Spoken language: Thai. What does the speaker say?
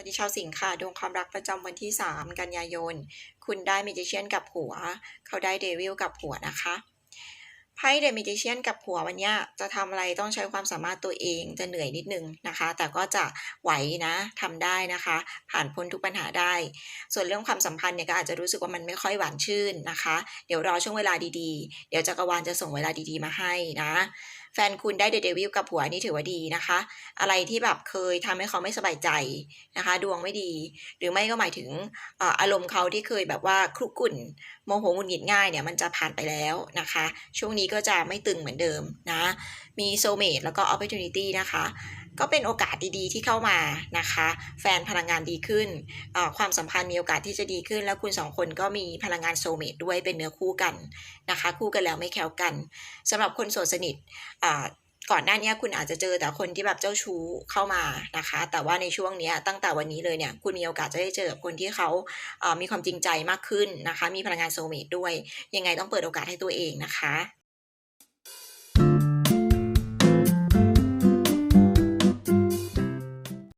วัสดีชาวสิงค์ค่ะดวงความรักประจำวันที่ 3 กันยายน คุณได้ Magician กับหัว เขาได้ Devil กับหัวนะคะไพ่ The Magician กับหัววันนี้จะทำอะไรต้องใช้ความสามารถตัวเองจะเหนื่อยนิดนึงนะคะ แต่ก็จะไหวนะทำได้นะคะ ผ่านพ้นทุกปัญหาได้ ส่วนเรื่องความสัมพันธ์เนี่ยก็อาจจะรู้สึกว่ามันไม่ค่อยหวานชื่นนะคะ เดี๋ยวรอช่วงเวลาดีๆ เดี๋ยวจักรวาลจะส่งเวลาดีๆมาให้นะแฟนคุณได้ The Devil กับผัวนี่ถือว่าดีนะคะ อะไรที่แบบเคยทำให้เขาไม่สบายใจนะคะ ดวงไม่ดี หรือไม่ก็หมายถึงอารมณ์เขาที่เคยแบบว่าคลุกกุ่นโมโหงุนหงิดง่ายเนี่ยมันจะผ่านไปแล้วนะคะ ช่วงนี้ก็จะไม่ตึงเหมือนเดิมนะ มีโซเมตแล้วก็ออป p o r t u n i t y นะคะ ก็เป็นโอกาสดีๆที่เข้ามานะคะ แฟนพลังงานดีขึ้น ความสัมพันธ์มีโอกาสที่จะดีขึ้น แล้วคุณสองคนก็มีพลังงานโซเมตด้วยเป็นเนื้อคู่กันนะคะ คู่กันแล้วไม่แคล้วกันสำหรับคนโสดสนิทก่อนหน้านี้คุณอาจจะเจอแต่คนที่แบบเจ้าชู้เข้ามานะคะ แต่ว่าในช่วงนี้ตั้งแต่วันนี้เลยเนี่ยคุณมีโอกาสจะได้เจอกับคนที่เขามีความจริงใจมากขึ้นนะคะ มีพลังงานโซเมตด้วย ยังไงต้องเปิดโอกาสให้ตัวเองนะคะ